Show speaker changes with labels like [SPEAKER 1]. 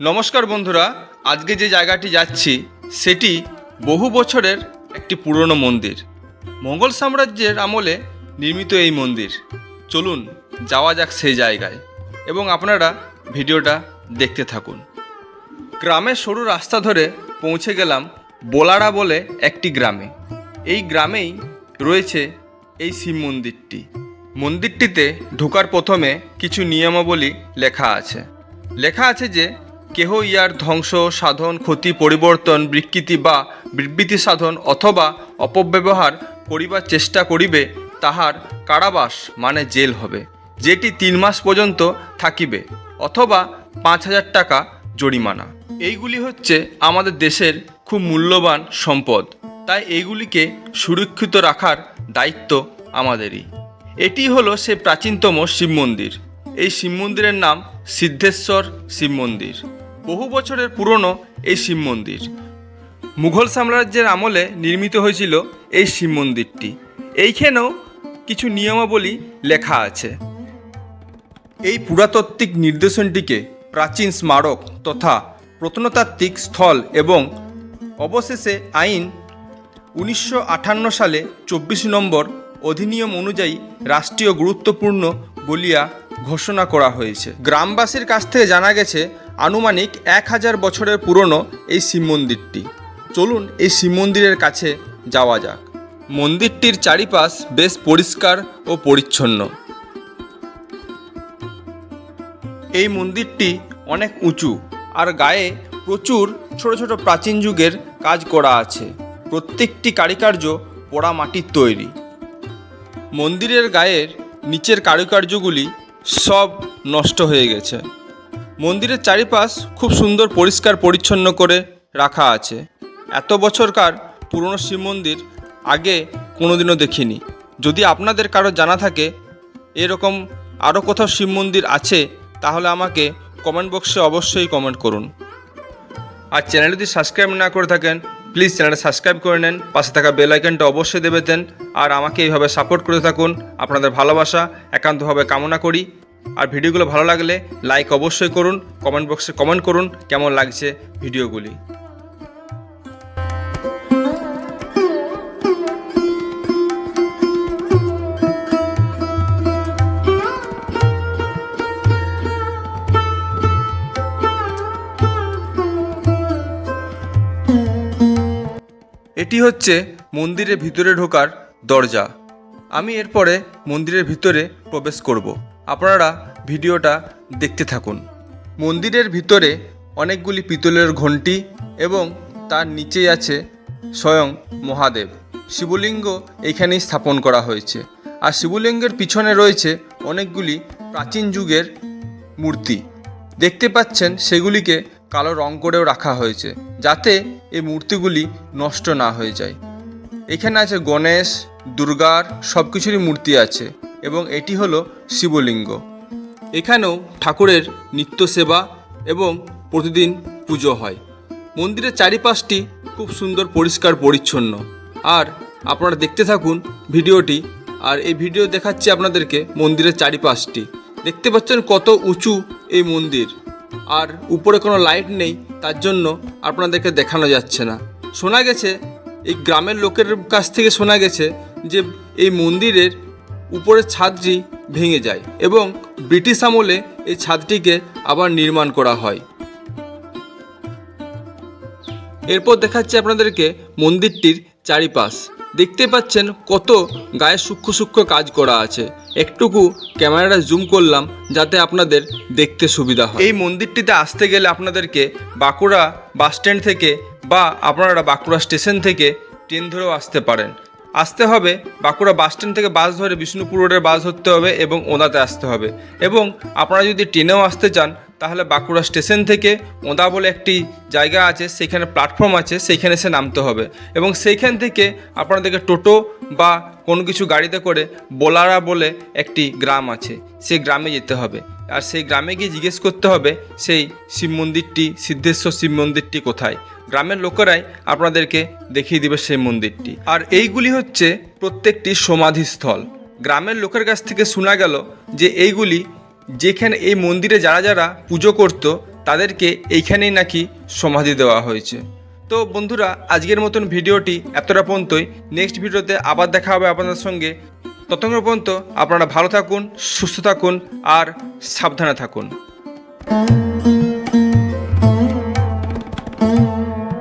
[SPEAKER 1] নমস্কার বন্ধুরা, আজকে যে জায়গাটি যাচ্ছি, সেটি বহু বছরের একটি পুরনো মন্দির। মোগল সাম্রাজ্যের আমলে নির্মিত এই মন্দির। চলুন, যাওয়া যাক সেই জায়গায় এবং আপনারা ভিডিওটা দেখতে থাকুন। গ্রামের সরু রাস্তা ধরে পৌঁছে গেলাম বোলারা বলে একটি গ্রামে। এই গ্রামেই রয়েছে এই শিব মন্দিরটি। মন্দিরটিতে ঢোকার প্রথমে কিছু নিয়মাবলী লেখা আছে। লেখা আছে যে কেহ ইয়ার ধ্বংস, সাধন, ক্ষতি, পরিবর্তন, বিকৃতি বা বিবৃতি সাধন অথবা অপব্যবহার করিবার চেষ্টা করিবে, তাহার কারাবাস মানে জেল হবে, যেটি তিন মাস পর্যন্ত থাকিবে অথবা পাঁচ হাজার টাকা জরিমানা। এইগুলি হচ্ছে আমাদের দেশের খুব মূল্যবান সম্পদ, তাই এইগুলিকে সুরক্ষিত রাখার দায়িত্ব আমাদেরই। এটি হলো সে প্রাচীনতম শিব মন্দির, এই শিব মন্দিরের নাম সিদ্ধেশ্বর শিব মন্দির। বহু বছরের পুরনো এই শিব মন্দির। মুঘল সাম্রাজ্যের আমলে নির্মিত হয়েছিল এই শিব মন্দিরটি। এইখানেও কিছু নিয়মাবলী লেখা আছে। এই পুরাতাত্ত্বিক নির্দেশনটিকে প্রাচীন স্মারক তথা প্রত্নতাত্ত্বিক স্থল এবং অবশেষে আইন উনিশশো আটান্ন সালে চব্বিশ নম্বর অধিনিয়ম অনুযায়ী রাষ্ট্রীয় গুরুত্বপূর্ণ বলিয়া ঘোষণা করা হয়েছে। গ্রামবাসীর কাছ থেকে জানা গেছে আনুমানিক এক হাজার বছরের পুরনো এই শিব মন্দিরটি। চলুন এই শিব মন্দিরের কাছে যাওয়া যাক। মন্দিরটির চারিপাশ বেশ পরিষ্কার ও পরিচ্ছন্ন। এই মন্দিরটি অনেক উঁচু আর গায়ে প্রচুর ছোট ছোট প্রাচীন যুগের কাজ করা আছে। প্রত্যেকটি কারিকার্য পোড়া মাটির তৈরি। মন্দিরের গায়ের নিচের কারুকার্যগুলি সব নষ্ট হয়ে গেছে। মন্দিরের চারিপাশ খুব সুন্দর পরিষ্কার পরিচ্ছন্ন করে রাখা আছে। এত বছরকার পুরনো শিব মন্দির আগে কোনোদিনও দেখিনি। যদি আপনাদের কারও জানা থাকে, এরকম আরও কোথাও শিব মন্দির আছে, তাহলে আমাকে কমেন্ট বক্সে অবশ্যই কমেন্ট করুন। আর চ্যানেল যদি সাবস্ক্রাইব না করে থাকেন প্লিজ চ্যানেলটা সাবস্ক্রাইব করে নেন, পাশে থাকা বেল আইকনটা অবশ্যই দেবে দেন আর আমাকে এইভাবে সাপোর্ট করে থাকুন। আপনাদের ভালোবাসা, একান্তভাবে কামনা করি। আর ভিডিওগুলো ভালো লাগলে লাইক অবশ্যই করুন কমেন্ট বক্সে কমেন্ট করুন কেমন লাগছে ভিডিওগুলি। এটি হচ্ছে মন্দিরের ভিতরে ঢোকার দরজা। আমি এরপরে মন্দিরের ভিতরে প্রবেশ করব। আপনারা ভিডিওটা দেখতে থাকুন। মন্দিরের ভিতরে অনেকগুলি পিতলের ঘণ্টি এবং তার নিচেই আছে স্বয়ং মহাদেব। শিবলিঙ্গ এখানেই স্থাপন করা হয়েছে। আর শিবলিঙ্গের পিছনে রয়েছে অনেকগুলি প্রাচীন যুগের মূর্তি। দেখতে পাচ্ছেন সেগুলিকে কালো রং করেও রাখা হয়েছে, যাতে এই মূর্তিগুলি নষ্ট না হয়ে যায়। এখানে আছে গণেশ, দুর্গার সব কিছুরই মূর্তি আছে এবং এটি হলো শিবলিঙ্গ। এখানেও ঠাকুরের নিত্য সেবা এবং প্রতিদিন পুজো হয়। মন্দিরের চারিপাশটি খুব সুন্দর, পরিষ্কার, পরিচ্ছন্ন। আর আপনারা দেখতে থাকুন ভিডিওটি। আর এই ভিডিও দেখাচ্ছি আপনাদেরকে মন্দিরের চারিপাশটি। দেখতে পাচ্ছেন কত উঁচু এই মন্দির। আর উপরে কোনো লাইট নেই, তার জন্য আপনাদেরকে দেখানো যাচ্ছে না। শোনা গেছে, এই গ্রামের লোকের কাছ থেকে শোনা গেছে যে এই মন্দিরের উপরের ছাদটি ভেঙে যায় এবং ব্রিটিশ আমলে এই ছাদটিকে আবার নির্মাণ করা হয়। এরপর দেখাচ্ছি আপনাদেরকে মন্দিরটির চারিপাশ। দেখতে পাচ্ছেন কত গায়ে সূক্ষ্ম সূক্ষ্ম কাজ করা আছে। একটুকু ক্যামেরাটা জুম করলাম যাতে আপনাদের দেখতে সুবিধা হয়। এই মন্দিরটিতে আসতে গেলে আপনাদেরকে বাঁকুড়া বাস স্ট্যান্ড থেকে বা আপনারা বাঁকুড়া স্টেশন থেকে ট্রেন ধরেও আসতে পারেন। আসতে হবে, বাঁকুড়া বাস স্ট্যান্ড থেকে বাস ধরে বিষ্ণুপুর রোডের বাস ধরতে হবে এবং ওদাতে আসতে হবে। এবং আপনারা যদি ট্রেনেও আসতে চান, তাহলে বাঁকুড়া স্টেশন থেকে ওদা বলে একটি জায়গা আছে, সেখানে প্ল্যাটফর্ম আছে সেইখানে এসে নামতে হবে। এবং সেইখান থেকে আপনাদেরকে টোটো বা কোনো কিছু গাড়িতে করে বোলারা বলে একটি গ্রাম আছে, সেই গ্রামে যেতে হবে। আর সেই গ্রামে গিয়ে জিজ্ঞেস করতে হবে, সেই শিব মন্দিরটি, সিদ্ধেশ্বর শিব মন্দিরটি কোথায়? গ্রামের লোকেরাই আপনাদেরকে দেখিয়ে দিবে সেই মন্দিরটি। আর এইগুলি হচ্ছে প্রত্যেকটি সমাধিস্থল। গ্রামের লোকের কাছ থেকে শোনা গেল যে এইগুলি যেখানে এই মন্দিরে যারা যারা পুজো করত, তাদেরকে এইখানেই নাকি সমাধি দেওয়া হয়েছে। তো বন্ধুরা, আজকের মতন ভিডিওটি এতটা পর্যন্তই। নেক্সট ভিডিওতে আবার দেখা হবে আপনাদের সঙ্গে। ততক্ষণ পর্যন্ত আপনারা ভালো থাকুন সুস্থ থাকুন আর সাবধানে থাকুন।